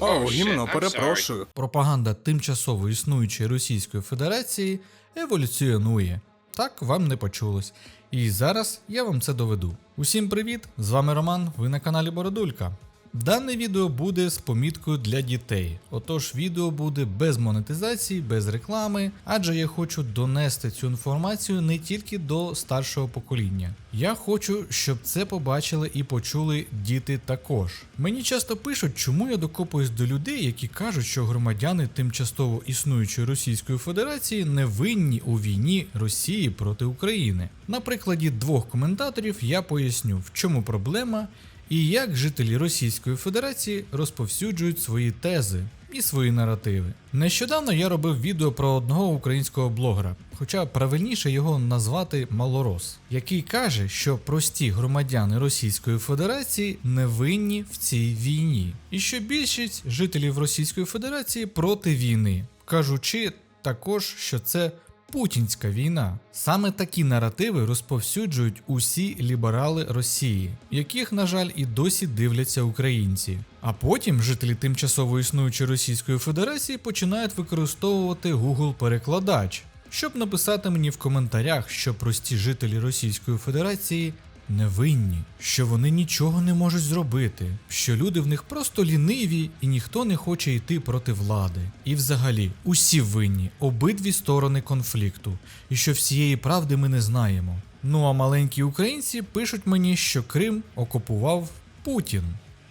О, гімно, перепрошую. Пропаганда тимчасово існуючої Російської Федерації еволюціонує. Так вам не почулось. І зараз я вам це доведу. Усім привіт! З вами Роман, ви на каналі Бородулька. Дане відео буде з поміткою для дітей. Отож, відео буде без монетизації, без реклами, адже я хочу донести цю інформацію не тільки до старшого покоління. Я хочу, щоб це побачили і почули діти також. Мені часто пишуть, чому я докопуюсь до людей, які кажуть, що громадяни тимчасово існуючої Російської Федерації не винні у війні Росії проти України. На прикладі двох коментаторів я поясню, в чому проблема і як жителі Російської Федерації розповсюджують свої тези і свої наративи. Нещодавно я робив відео про одного українського блогера, хоча правильніше його назвати Малорос, який каже, що прості громадяни Російської Федерації не винні в цій війні, і що більшість жителів Російської Федерації проти війни, кажучи також, що це Путінська війна. Саме такі наративи розповсюджують усі ліберали Росії, яких, на жаль, і досі дивляться українці. А потім жителі тимчасово існуючої Російської Федерації починають використовувати Google перекладач, щоб написати мені в коментарях, що прості жителі Російської Федерації невинні, що вони нічого не можуть зробити, що люди в них просто ліниві і ніхто не хоче йти проти влади. І взагалі, усі винні, обидві сторони конфлікту, і що всієї правди ми не знаємо. Ну а маленькі українці пишуть мені, що Крим окупував Путін.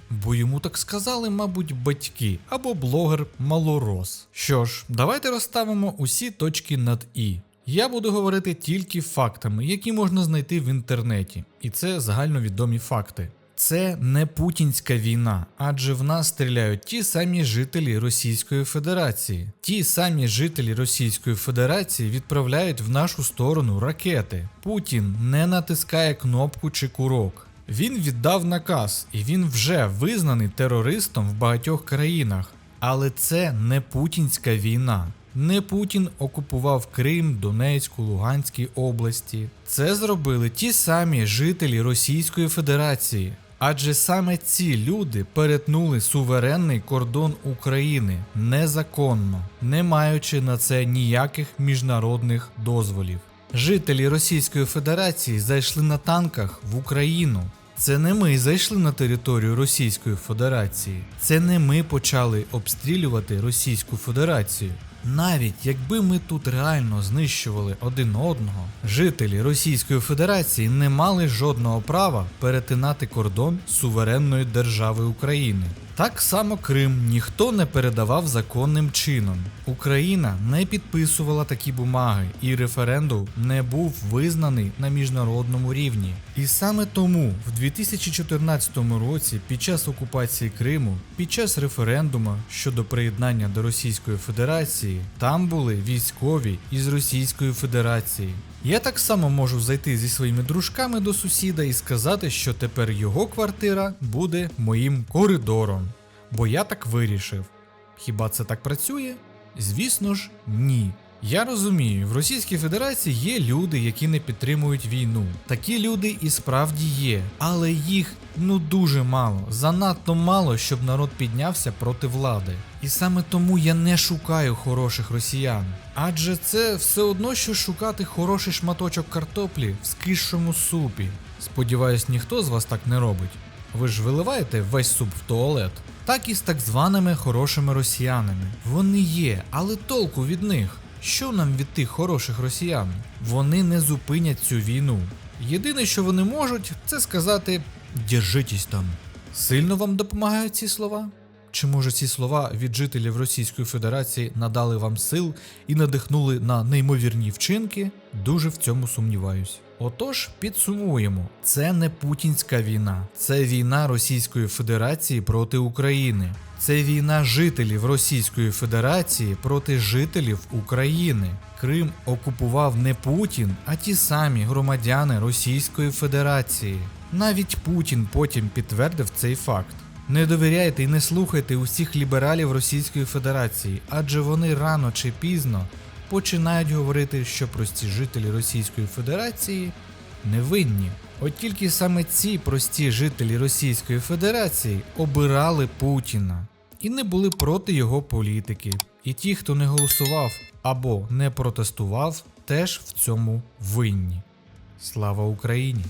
Бо йому так сказали, мабуть, батьки або блогер Малорос. Що ж, давайте розставимо усі точки над І. Я буду говорити тільки фактами, які можна знайти в інтернеті, і це загальновідомі факти. Це не путінська війна, адже в нас стріляють ті самі жителі Російської Федерації. Ті самі жителі Російської Федерації відправляють в нашу сторону ракети. Путін не натискає кнопку чи курок. Він віддав наказ, і він вже визнаний терористом в багатьох країнах. Але це не путінська війна. Не Путін окупував Крим, Донецьку, Луганській області. Це зробили ті самі жителі Російської Федерації. Адже саме ці люди перетнули суверенний кордон України незаконно, не маючи на це ніяких міжнародних дозволів. Жителі Російської Федерації зайшли на танках в Україну. Це не ми зайшли на територію Російської Федерації. Це не ми почали обстрілювати Російську Федерацію. Навіть якби ми тут реально знищували один одного, жителі Російської Федерації не мали жодного права перетинати кордон суверенної держави України. Так само Крим ніхто не передавав законним чином. Україна не підписувала такі бумаги, і референдум не був визнаний на міжнародному рівні. І саме тому в 2014 році, під час окупації Криму, під час референдуму щодо приєднання до Російської Федерації, там були військові із Російської Федерації. Я так само можу зайти зі своїми дружками до сусіда і сказати, що тепер його квартира буде моїм коридором. Бо я так вирішив. Хіба це так працює? Звісно ж, ні. Я розумію, в Російській Федерації є люди, які не підтримують війну. Такі люди і справді є, але їх ну дуже мало, занадто мало, щоб народ піднявся проти влади. І саме тому я не шукаю хороших росіян. Адже це все одно, що шукати хороший шматочок картоплі в скисшому супі. Сподіваюсь, ніхто з вас так не робить. Ви ж виливаєте весь суп в туалет. Так і з так званими хорошими росіянами. Вони є, але толку від них. Що нам від тих хороших росіян? Вони не зупинять цю війну. Єдине, що вони можуть, це сказати «Держитесь там. Сильно вам допомагають ці слова? Чи може ці слова від жителів Російської Федерації надали вам сил і надихнули на неймовірні вчинки? Дуже в цьому сумніваюсь. Отож, підсумуємо: це не путінська війна, це війна Російської Федерації проти України. Це війна жителів Російської Федерації проти жителів України. Крим окупував не Путін, а ті самі громадяни Російської Федерації. Навіть Путін потім підтвердив цей факт. Не довіряйте і не слухайте усіх лібералів Російської Федерації, адже вони рано чи пізно починають говорити, що прості жителі Російської Федерації невинні. От тільки саме ці прості жителі Російської Федерації обирали Путіна. і не були проти його політики. І ті, хто не голосував або не протестував, теж в цьому винні. Слава Україні!